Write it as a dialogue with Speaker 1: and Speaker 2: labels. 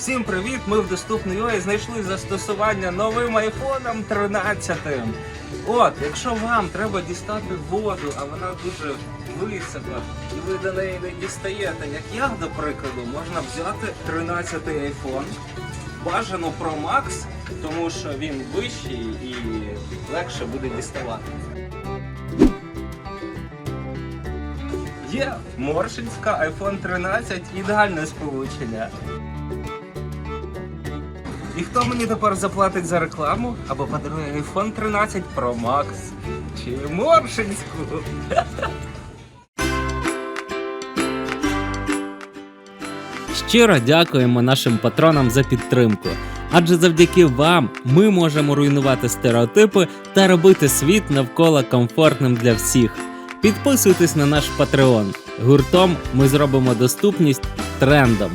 Speaker 1: Всім привіт! Ми в доступний знайшли застосування новим айфоном 13. От, якщо вам треба дістати воду, а вона дуже висока, і ви до неї не дістаєте, як я, до прикладу, можна взяти 13 айфон, бажано Pro Max, тому що він вищий і легше буде діставати. Є Моршинська iPhone 13 ідеальне сполучення. І хто мені тепер заплатить за рекламу або подарує iPhone 13 Pro Max чи Моршинську?
Speaker 2: Щиро дякуємо нашим патронам за підтримку. Адже завдяки вам ми можемо руйнувати стереотипи та робити світ навколо комфортним для всіх. Підписуйтесь на наш Patreon. Гуртом ми зробимо доступність трендом.